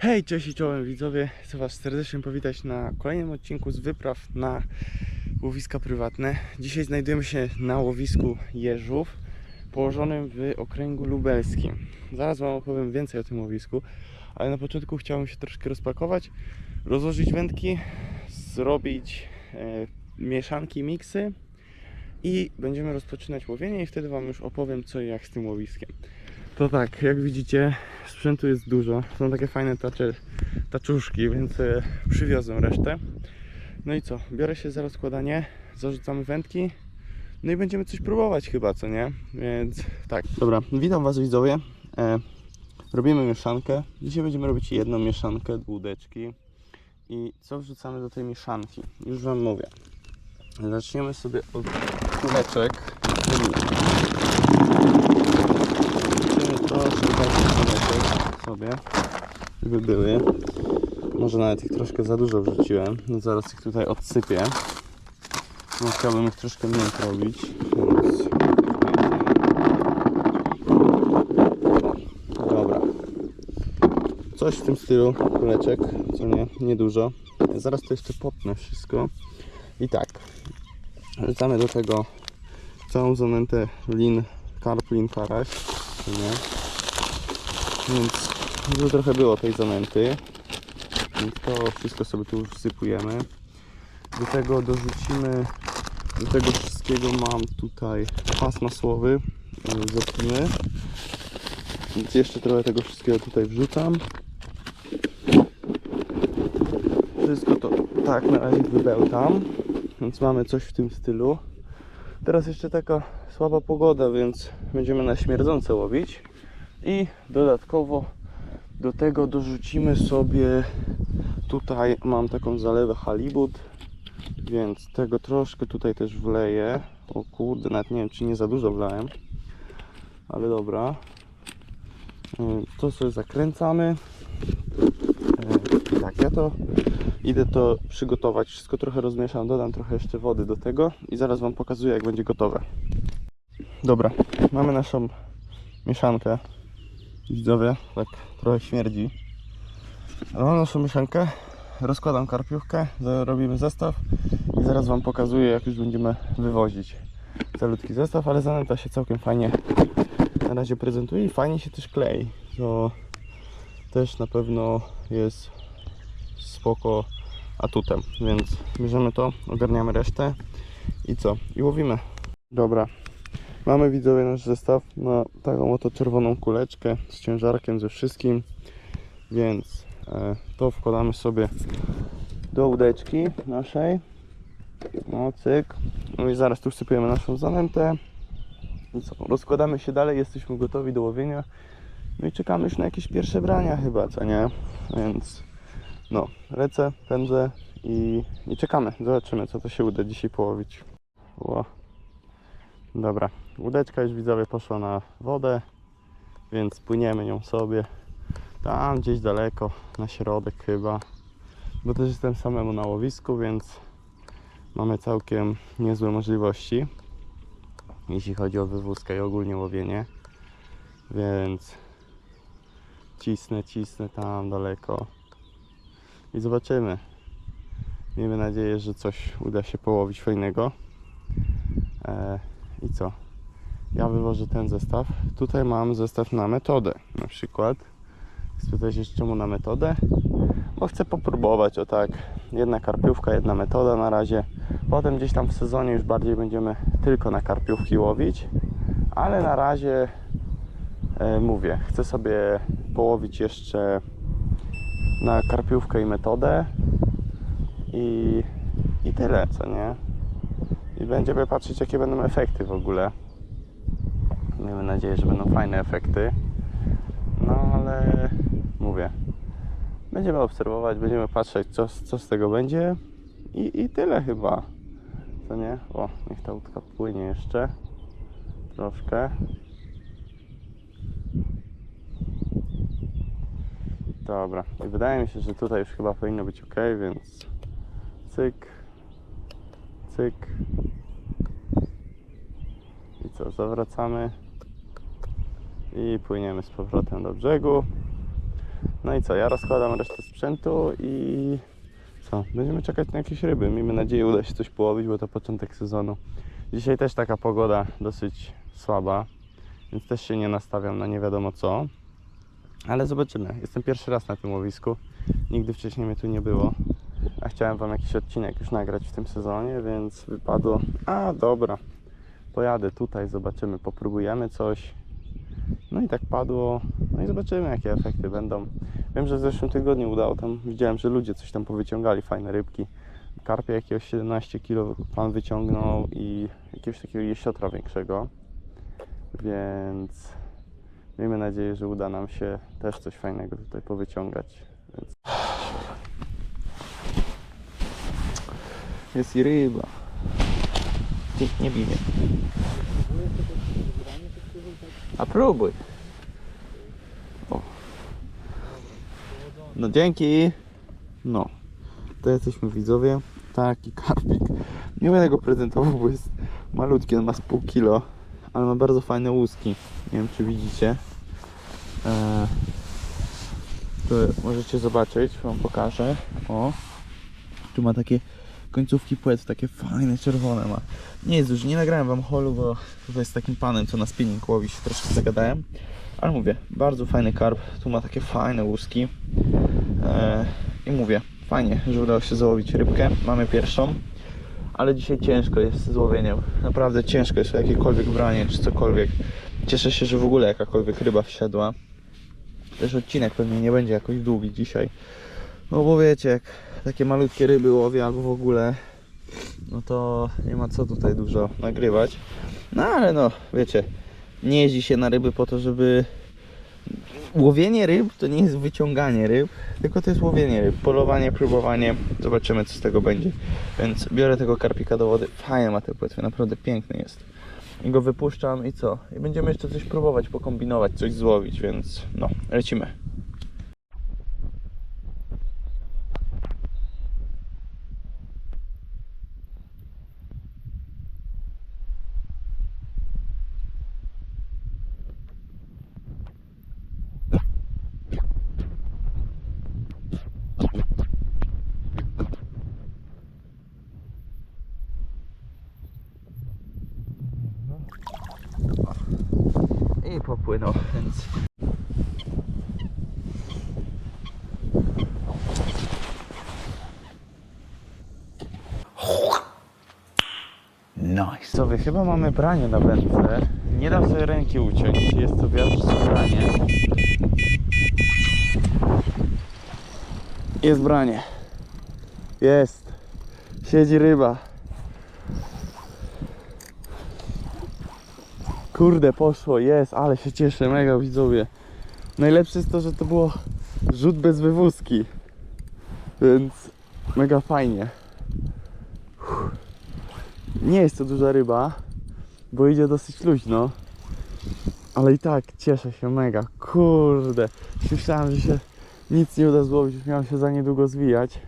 Hej, cześć i czołem widzowie. Chcę Was serdecznie powitać na kolejnym odcinku z wypraw na łowiska prywatne. Dzisiaj znajdujemy się na łowisku Jeżów, położonym w okręgu lubelskim. Zaraz Wam opowiem więcej o tym łowisku, ale na początku chciałem się troszkę rozpakować, rozłożyć wędki, zrobić e, mieszanki, miksy i będziemy rozpoczynać łowienie i wtedy Wam już opowiem co i jak z tym łowiskiem. To tak, jak widzicie, sprzętu jest dużo. Są takie fajne tacze, taczuszki, więc e, przywiozę resztę. No i co? Biorę się za rozkładanie, zarzucamy wędki. No i będziemy coś próbować chyba, co nie? Więc tak. Dobra, witam Was widzowie. E, robimy mieszankę. Dzisiaj będziemy robić jedną mieszankę, dwódeczki. I co wrzucamy do tej mieszanki? Już Wam mówię. Zaczniemy sobie od kuleczek. Wrzucimy troszkę takich kuleczek sobie, żeby były. Może nawet ich troszkę za dużo wrzuciłem. No zaraz ich tutaj odsypię. No chciałbym ich troszkę mniej robić. Dobra. Coś w tym stylu kuleczek, co nie, niedużo. Zaraz to jeszcze potnę wszystko. I tak, Wrzucamy do tego całą zanętę lin, karp, lin, nie? Więc już trochę było tej zanęty. Więc to wszystko sobie tu wsypujemy. Do tego dorzucimy, do tego wszystkiego mam tutaj pas masłowy yy, z opiny. Więc jeszcze trochę tego wszystkiego tutaj wrzucam. Wszystko to tak na razie wybełtam. Więc mamy coś w tym stylu. Teraz jeszcze taka słaba pogoda, więc będziemy na śmierdzące łowić. I dodatkowo do tego dorzucimy sobie tutaj mam taką zalewę halibut, więc tego troszkę tutaj też wleję. O kurde, nawet nie wiem czy nie za dużo wlałem, ale dobra. Yy, To sobie zakręcamy. Yy, Tak, ja to Idę to przygotować, wszystko trochę rozmieszam, dodam trochę jeszcze wody do tego i zaraz Wam pokazuję jak będzie gotowe. Dobra, mamy naszą mieszankę. Widzowie, tak trochę śmierdzi. Ale Mam naszą mieszankę, rozkładam karpiówkę, robimy zestaw i zaraz Wam pokazuję jak już będziemy wywozić calutki zestaw, ale zanęta się całkiem fajnie na razie prezentuje i fajnie się też klei. To też na pewno jest spoko atutem, więc bierzemy to, ogarniamy resztę i co? I łowimy. Dobra, mamy widzowie nasz zestaw na taką oto czerwoną kuleczkę z ciężarkiem, ze wszystkim, więc e, to wkładamy sobie do łódeczki naszej. No cyk. No i zaraz tu wsypujemy naszą zanętę. Rozkładamy się dalej, jesteśmy gotowi do łowienia. No i czekamy już na jakieś pierwsze brania chyba, co nie? Więc no, lecę, pędzę i, i czekamy. Zobaczymy, co to się uda dzisiaj połowić. Ło. Dobra, łódeczka już widzowie poszła na wodę, więc płyniemy nią sobie tam gdzieś daleko, na środek chyba. Bo też jestem samemu na łowisku, więc mamy całkiem niezłe możliwości, jeśli chodzi o wywózkę i ogólnie łowienie. Więc cisnę, cisnę tam daleko i zobaczymy. Miejmy nadzieję, że coś uda się połowić fajnego. E, I co? Ja wywożę ten zestaw. Tutaj mam zestaw na metodę na przykład. Spytać jeszcze czemu na metodę? Bo chcę popróbować o tak. Jedna karpiówka, jedna metoda na razie. Potem gdzieś tam w sezonie już bardziej będziemy tylko na karpiówki łowić. Ale na razie e, mówię, chcę sobie połowić jeszcze na karpiówkę i metodę i, i tyle, co nie? I będziemy patrzeć, jakie będą efekty w ogóle. Miejmy nadzieję, że będą fajne efekty. No ale mówię, będziemy obserwować, będziemy patrzeć, co, co z tego będzie i, i tyle chyba. Co nie? O, niech ta łódka płynie jeszcze troszkę. Dobra, i wydaje mi się, że tutaj już chyba powinno być ok, więc cyk, cyk. Co, zawracamy i płyniemy z powrotem do brzegu. No i co, ja rozkładam resztę sprzętu i co, będziemy czekać na jakieś ryby. Miejmy nadzieję, uda się coś połowić, bo to początek sezonu. Dzisiaj też taka pogoda dosyć słaba, więc też się nie nastawiam na nie wiadomo co. Ale zobaczymy. Jestem pierwszy raz na tym łowisku. Nigdy wcześniej mnie tu nie było. A chciałem Wam jakiś odcinek już nagrać w tym sezonie, więc wypadło. A dobra, pojadę tutaj, zobaczymy, popróbujemy coś. No i tak padło. No i zobaczymy, jakie efekty będą. Wiem, że w zeszłym tygodniu udało tam, widziałem, że ludzie coś tam powyciągali, fajne rybki. Karpia jakiegoś 17 kg pan wyciągnął i jakiegoś takiego jesiotra większego. Więc miejmy nadzieję, że uda nam się też coś fajnego tutaj powyciągać. Więc... Jest i ryba. Ty, nie bij mnie. A próbuj. O. No dzięki. No. To jesteśmy widzowie. Taki karpik. Nie będę go prezentował, bo jest malutki. On ma z pół kilo. Ale ma bardzo fajne łuski. Nie wiem czy widzicie. Eee, to możecie zobaczyć. Wam pokażę. O. Tu ma takie końcówki płetw, takie fajne, czerwone ma. Nie jest już, nie nagrałem wam holu, bo tutaj z takim panem, co na spinning łowi się troszkę zagadałem. Ale mówię, bardzo fajny karp, tu ma takie fajne łuski. Eee, I mówię, fajnie, że udało się załowić rybkę. Mamy pierwszą, ale dzisiaj ciężko jest z łowieniem. Naprawdę ciężko jest o jakiekolwiek branie, czy cokolwiek. Cieszę się, że w ogóle jakakolwiek ryba wsiadła. Też odcinek pewnie nie będzie jakoś długi dzisiaj. No bo wiecie, jak takie malutkie ryby łowię albo w ogóle, no to nie ma co tutaj dużo nagrywać. No ale no, wiecie, nie jeździ się na ryby po to, żeby... Łowienie ryb to nie jest wyciąganie ryb, tylko to jest łowienie ryb, polowanie, próbowanie, zobaczymy co z tego będzie. Więc biorę tego karpika do wody, fajnie ma te płetwy, naprawdę piękny jest. I go wypuszczam i co? I będziemy jeszcze coś próbować, pokombinować, coś złowić, więc no, lecimy. I popłynął, więc... Nice. Co wy, chyba mamy branie na wędce. Nie dam sobie ręki uciąć. Jest to wiatr branie. Jest branie. Jest. Siedzi ryba. Kurde, poszło, jest, ale się cieszę, mega widzowie. Najlepsze jest to, że to było rzut bez wywózki. Więc mega fajnie. Nie jest to duża ryba, bo idzie dosyć luźno. Ale i tak cieszę się mega. Kurde. Myślałem, że się nic nie uda złowić, już miałem się za niedługo zwijać.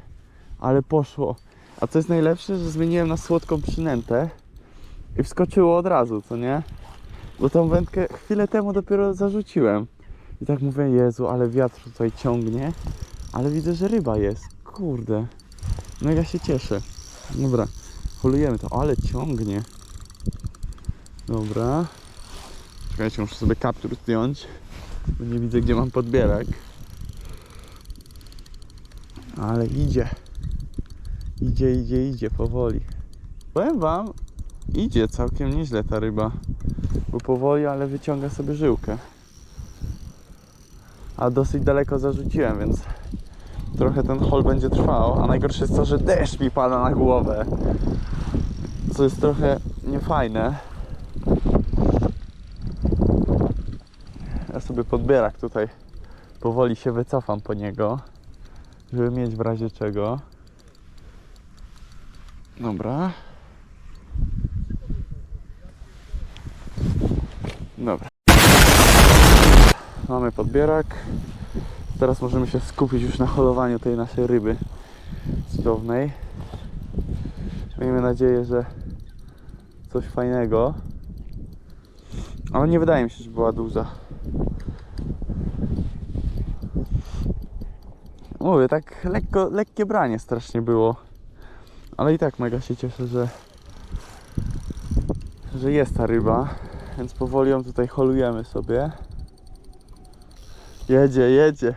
Ale poszło. A co jest najlepsze, że zmieniłem na słodką przynętę i wskoczyło od razu, co nie? Bo tą wędkę chwilę temu dopiero zarzuciłem. I tak mówię, Jezu, ale wiatr tutaj ciągnie. Ale widzę, że ryba jest. Kurde. Mega się cieszę. Dobra, holujemy to. Ale ciągnie. Dobra. Czekajcie, muszę sobie kaptur zdjąć. Bo nie widzę, gdzie mam podbierak. Ale idzie. Idzie, idzie, idzie powoli. Powiem wam, idzie całkiem nieźle ta ryba. Bo powoli, ale wyciąga sobie żyłkę. A dosyć daleko zarzuciłem, więc trochę ten hol będzie trwał. A najgorsze jest to, że deszcz mi pada na głowę. Co jest trochę niefajne. Ja sobie podbierak tutaj powoli się wycofam po niego, żeby mieć w razie czego. Dobra. Dobra. Mamy podbierak. Teraz możemy się skupić już na holowaniu tej naszej ryby cudownej. Miejmy nadzieję, że coś fajnego. Ale nie wydaje mi się, że była duża. Mówię, tak lekko, lekkie branie strasznie było. Ale i tak mega się cieszę, że, że jest ta ryba. Więc powoli ją tutaj holujemy sobie. Jedzie, jedzie.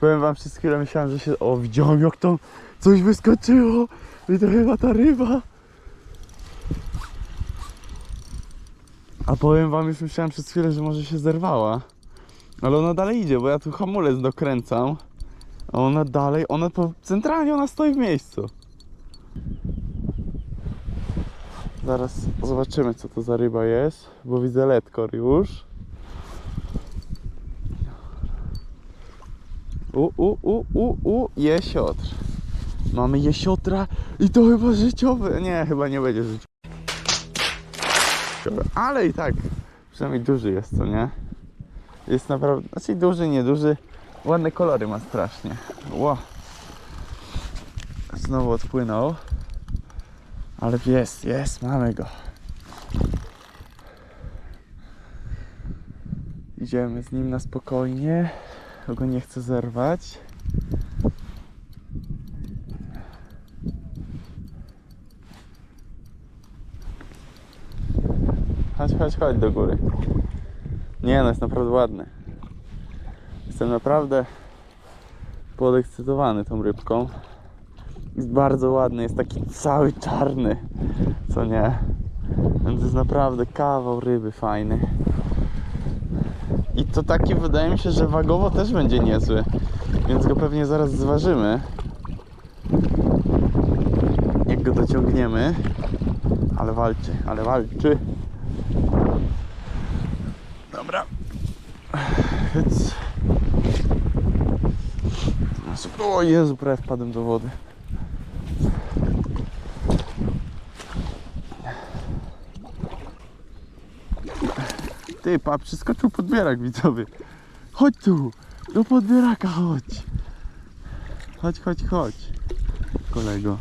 Powiem wam przez chwilę myślałem, że się... O, widziałem jak tam coś wyskoczyło. I to chyba ta ryba. A powiem wam, już myślałem przez chwilę, że może się zerwała. Ale ona dalej idzie, bo ja tu hamulec dokręcam. A ona dalej, ona po, centralnie ona stoi w miejscu. Zaraz zobaczymy co to za ryba jest, bo widzę letkor już. U, u, u, u, u, jesiotr. Mamy jesiotra i to chyba życiowy. Nie, chyba nie będzie Ale i tak, przynajmniej duży jest, co nie? Jest naprawdę, znaczy duży, nieduży. Ładne kolory ma strasznie. Ło. Znowu odpłynął. Ale jest, jest, mamy go. Idziemy z nim na spokojnie. Go nie chcę zerwać. Chodź, chodź, chodź do góry. Nie no, jest naprawdę ładny. Jestem naprawdę podekscytowany tą rybką. Jest bardzo ładny, jest taki cały czarny, co nie? Więc jest naprawdę kawał ryby fajny. I to taki wydaje mi się, że wagowo też będzie niezły. Więc go pewnie zaraz zważymy. Jak go dociągniemy. Ale walczy, ale walczy. Dobra. Hyc. O Jezu, prawie wpadłem do wody. Ty, pa, przeskoczył podbierak widzowy. Chodź tu, do podbieraka chodź. Chodź, chodź, chodź. Kolego.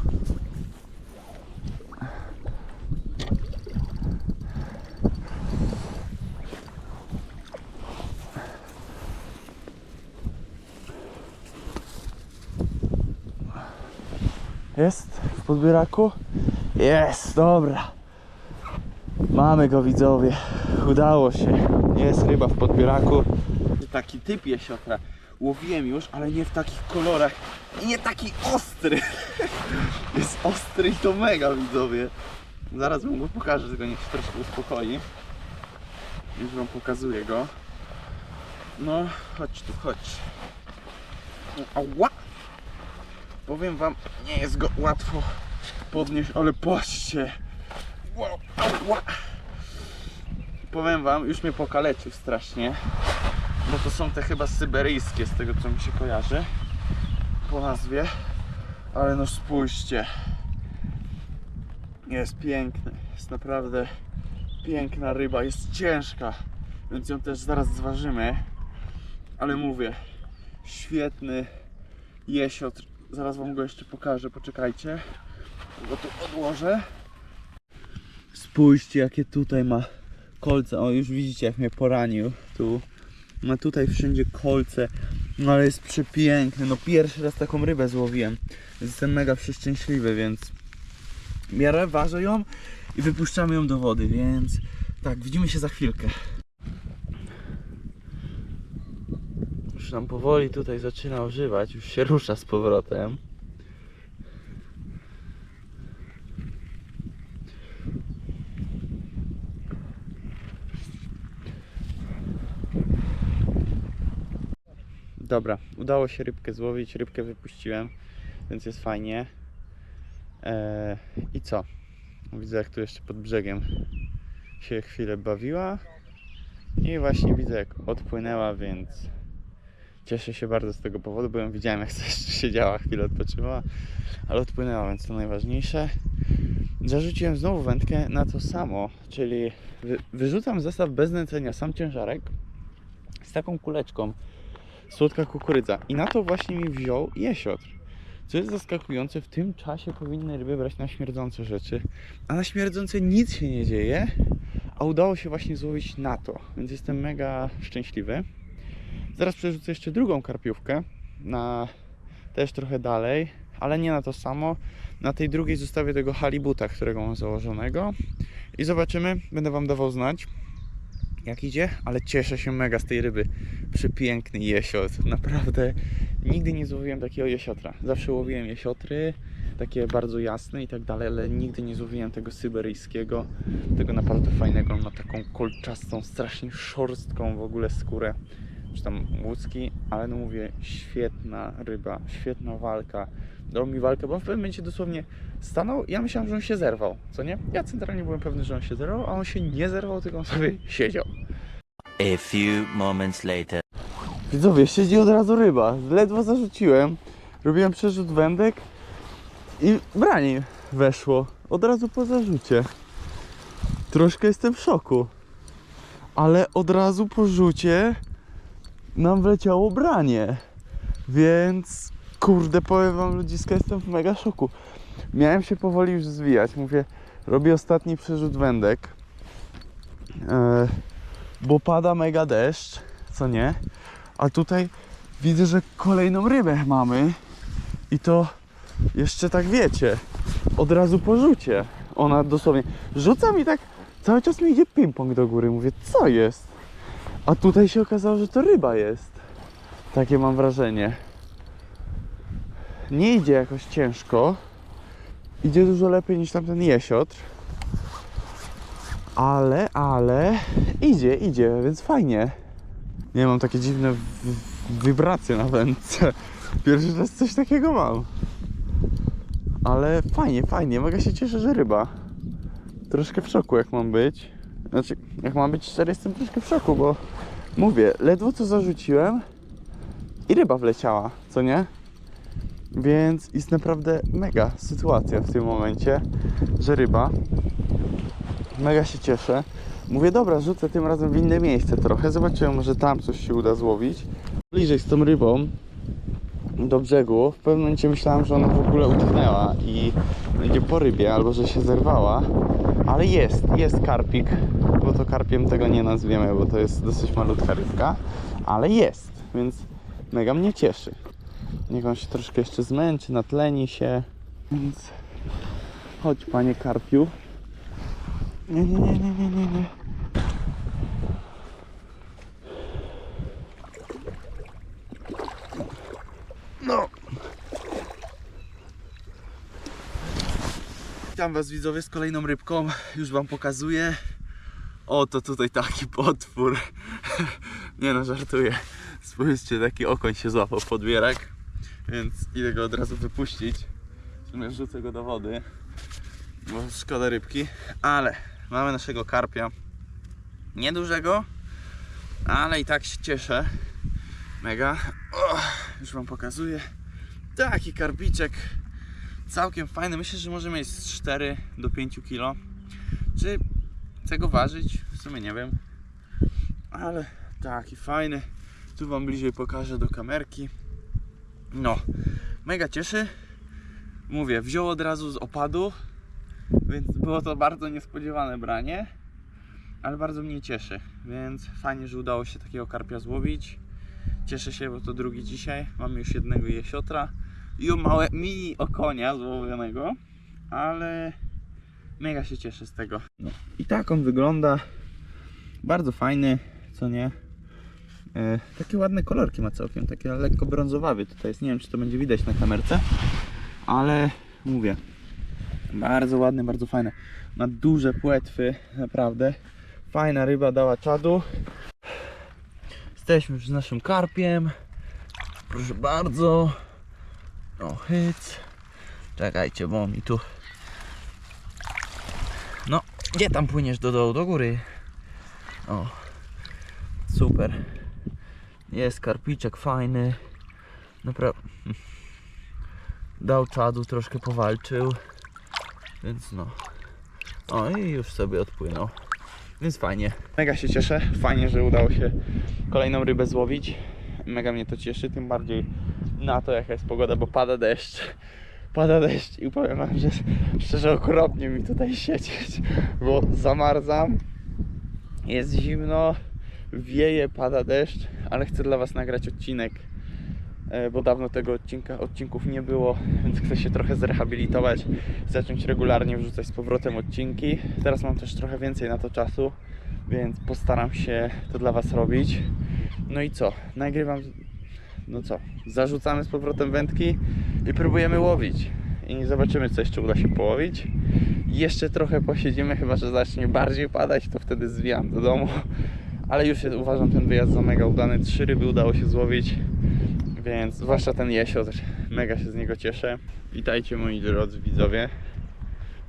Jest w podbieraku? Jest, dobra. Mamy go widzowie. Udało się. Jest ryba w podbieraku. Taki typ jesiotra. Łowiłem już, ale nie w takich kolorach. I nie taki ostry. Jest ostry i to mega widzowie. Zaraz wam go pokażę, tylko niech się troszkę uspokoi. Już wam pokazuję go. No, chodź tu, chodź. Ała! Powiem wam, nie jest go łatwo podnieść, ale patrzcie. Powiem wam, już mnie pokaleczył strasznie. Bo to są te chyba syberyjskie, z tego co mi się kojarzy. Po nazwie. Ale no spójrzcie. Jest piękny. Jest naprawdę piękna ryba. Jest ciężka. Więc ją też zaraz zważymy. Ale mówię, świetny jesiotr. Zaraz wam go jeszcze pokażę, poczekajcie. Go tu odłożę. Spójrzcie jakie tutaj ma kolce. O już widzicie jak mnie poranił. Tu ma tutaj wszędzie kolce. No ale jest przepiękny. No pierwszy raz taką rybę złowiłem. Jestem mega przeszczęśliwy, więc miarę ważę ją i wypuszczamy ją do wody, więc tak, widzimy się za chwilkę. Już nam powoli tutaj zaczyna ożywać, już się rusza z powrotem. Dobra, udało się rybkę złowić, rybkę wypuściłem, więc jest fajnie. Eee, I co? Widzę jak tu jeszcze pod brzegiem się chwilę bawiła. I właśnie widzę jak odpłynęła, więc cieszę się bardzo z tego powodu, bo ją widziałem jak jeszcze siedziała, chwilę odpoczywała, ale odpłynęła, więc to najważniejsze. Zarzuciłem znowu wędkę na to samo, czyli wy, wyrzucam zestaw bez nęcenia, sam ciężarek z taką kuleczką słodka kukurydza i na to właśnie mi wziął jesiotr. Co jest zaskakujące, w tym czasie powinny ryby brać na śmierdzące rzeczy, a na śmierdzące nic się nie dzieje, a udało się właśnie złowić na to, więc jestem mega szczęśliwy. Zaraz przerzucę jeszcze drugą karpiówkę na też trochę dalej, ale nie na to samo. Na tej drugiej zostawię tego halibuta, którego mam założonego i zobaczymy, będę Wam dawał znać jak idzie, ale cieszę się mega z tej ryby. Przepiękny jesiot, naprawdę nigdy nie złowiłem takiego jesiotra. Zawsze łowiłem jesiotry, takie bardzo jasne i tak dalej, ale nigdy nie złowiłem tego syberyjskiego, tego naprawdę fajnego. On ma taką kolczastą, strasznie szorstką w ogóle skórę, czy tam łuski, ale no mówię, świetna ryba, świetna walka. Dał mi walkę, bo w pewnym momencie dosłownie stanął i ja myślałem, że on się zerwał, co nie? Ja centralnie byłem pewny, że on się zerwał, a on się nie zerwał, tylko on sobie siedział. A few moments later. Widzowie, siedzi od razu ryba. Ledwo zarzuciłem. Robiłem przerzut wędek i branie weszło. Od razu po zarzucie. Troszkę jestem w szoku. Ale od razu po rzucie nam wleciało branie. Więc kurde, powiem wam ludziska, jestem w mega szoku. Miałem się powoli już zwijać. Mówię, robię ostatni przerzut wędek. E, bo pada mega deszcz, co nie? A tutaj widzę, że kolejną rybę mamy i to jeszcze tak wiecie, od razu po rzucie. Ona dosłownie rzuca mi tak, cały czas mi idzie ping-pong do góry. Mówię, co jest? A tutaj się okazało, że to ryba jest. Takie mam wrażenie. Nie idzie jakoś ciężko. Idzie dużo lepiej niż tamten jesiotr. Ale, ale idzie, idzie, więc fajnie. Nie mam takie dziwne wibracje na wędce. Pierwszy raz coś takiego mam. Ale fajnie, fajnie. Mega się cieszę, że ryba. Troszkę w szoku jak mam być. Znaczy, jak mam być szczery, jestem troszkę w szoku, bo mówię, ledwo co zarzuciłem i ryba wleciała, co nie? Więc jest naprawdę mega sytuacja w tym momencie, że ryba. Mega się cieszę. Mówię, dobra, rzucę tym razem w inne miejsce trochę. Zobaczyłem, może tam coś się uda złowić. Bliżej z tą rybą do brzegu. W pewnym momencie myślałem, że ona w ogóle utknęła i idzie po rybie, albo że się zerwała. Ale jest, jest karpik, bo to karpiem tego nie nazwiemy, bo to jest dosyć malutka rybka. Ale jest, więc mega mnie cieszy. Niech on się troszkę jeszcze zmęczy, natleni się. Więc chodź panie karpiu. Nie, nie, nie, nie, nie, nie, Witam was widzowie z kolejną rybką. Już wam pokazuję. Oto tutaj taki potwór. Nie no, żartuję. Spójrzcie, taki okoń się złapał podbierak. Więc idę go od razu wypuścić. W go do wody. Bo szkoda rybki. Ale mamy naszego karpia. Niedużego, ale i tak się cieszę. Mega. O, już wam pokazuję. Taki karpiczek. Całkiem fajny. Myślę, że może mieć z 4 do 5 kg. Czy chcę go ważyć? W sumie nie wiem. Ale taki fajny. Tu wam bliżej pokażę do kamerki. No, mega cieszy. Mówię, wziął od razu z opadu, więc było to bardzo niespodziewane branie, ale bardzo mnie cieszy, więc fajnie, że udało się takiego karpia złowić. Cieszę się, bo to drugi dzisiaj. Mamy już jednego jesiotra i o małe mini okonia złowionego, ale mega się cieszę z tego. No. I tak on wygląda. Bardzo fajny, co nie? E, takie ładne kolorki ma całkiem, takie lekko brązowawy tutaj jest. Nie wiem, czy to będzie widać na kamerce, ale mówię, bardzo ładny, bardzo fajny. Ma duże płetwy, naprawdę. Fajna ryba dała czadu. Jesteśmy już z naszym karpiem. Proszę bardzo. O, hyc. Czekajcie, bo mi tu... No, gdzie tam płyniesz do dołu? Do góry. O, super. Jest karpiczek fajny. Naprawdę. Dał czadu, troszkę powalczył. Więc no. O i już sobie odpłynął. Więc fajnie. Mega się cieszę. Fajnie, że udało się kolejną rybę złowić. Mega mnie to cieszy, tym bardziej na to jaka jest pogoda, bo pada deszcz. Pada deszcz i powiem wam, że szczerze okropnie mi tutaj siedzieć, bo zamarzam. Jest zimno, wieje, pada deszcz, ale chcę dla was nagrać odcinek e, bo dawno tego odcinka, odcinków nie było, więc chcę się trochę zrehabilitować, zacząć regularnie wrzucać z powrotem odcinki. Teraz mam też trochę więcej na to czasu, więc postaram się to dla Was robić. No i co? Nagrywam. No co? Zarzucamy z powrotem wędki i próbujemy łowić. I zobaczymy, co jeszcze uda się połowić. Jeszcze trochę posiedzimy, chyba że zacznie bardziej padać, to wtedy zwijam do domu. Ale już uważam ten wyjazd za mega udany. Trzy ryby udało się złowić, więc zwłaszcza ten jesiotr. Mega się z niego cieszę. Witajcie moi drodzy widzowie.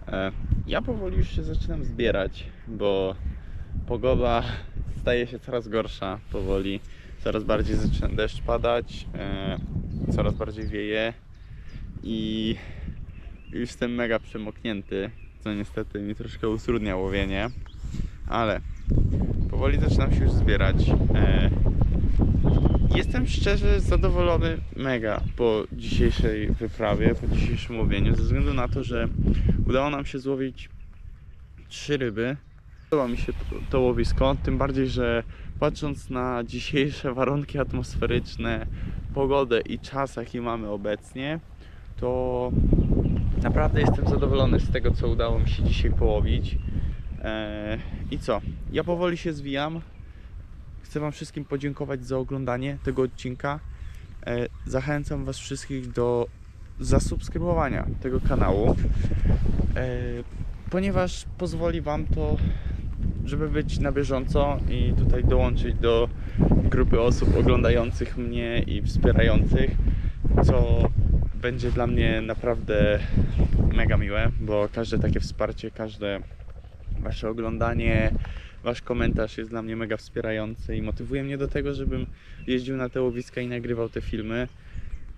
E, Ja powoli już się zaczynam zbierać, bo pogoda staje się coraz gorsza powoli. Coraz bardziej zaczyna deszcz padać, e, coraz bardziej wieje i już jestem mega przemoknięty, co niestety mi troszkę utrudnia łowienie, ale powoli zaczynam się już zbierać. E, Jestem szczerze zadowolony mega po dzisiejszej wyprawie, po dzisiejszym łowieniu, ze względu na to, że udało nam się złowić trzy ryby. Podoba mi się to, to łowisko, tym bardziej, że patrząc na dzisiejsze warunki atmosferyczne, pogodę i czas, jaki mamy obecnie, to naprawdę jestem zadowolony z tego, co udało mi się dzisiaj połowić. Eee, I co? Ja powoli się zwijam. Chcę Wam wszystkim podziękować za oglądanie tego odcinka. E, Zachęcam Was wszystkich do zasubskrybowania tego kanału, e, ponieważ pozwoli Wam to, żeby być na bieżąco i tutaj dołączyć do grupy osób oglądających mnie i wspierających, co będzie dla mnie naprawdę mega miłe, bo każde takie wsparcie, każde Wasze oglądanie, Wasz komentarz jest dla mnie mega wspierający i motywuje mnie do tego, żebym jeździł na te łowiska i nagrywał te filmy.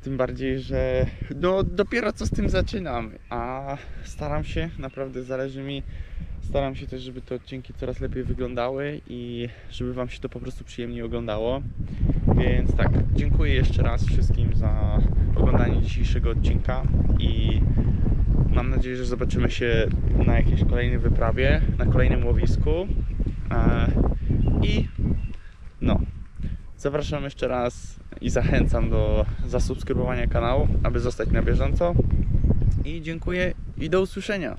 Tym bardziej, że no dopiero co z tym zaczynam, a staram się, naprawdę zależy mi, staram się też, żeby te odcinki coraz lepiej wyglądały i żeby Wam się to po prostu przyjemnie oglądało. Więc tak, dziękuję jeszcze raz wszystkim za oglądanie dzisiejszego odcinka i mam nadzieję, że zobaczymy się na jakiejś kolejnej wyprawie, na kolejnym łowisku. E, I no, zapraszam jeszcze raz i zachęcam do zasubskrybowania kanału, aby zostać na bieżąco. I dziękuję i do usłyszenia.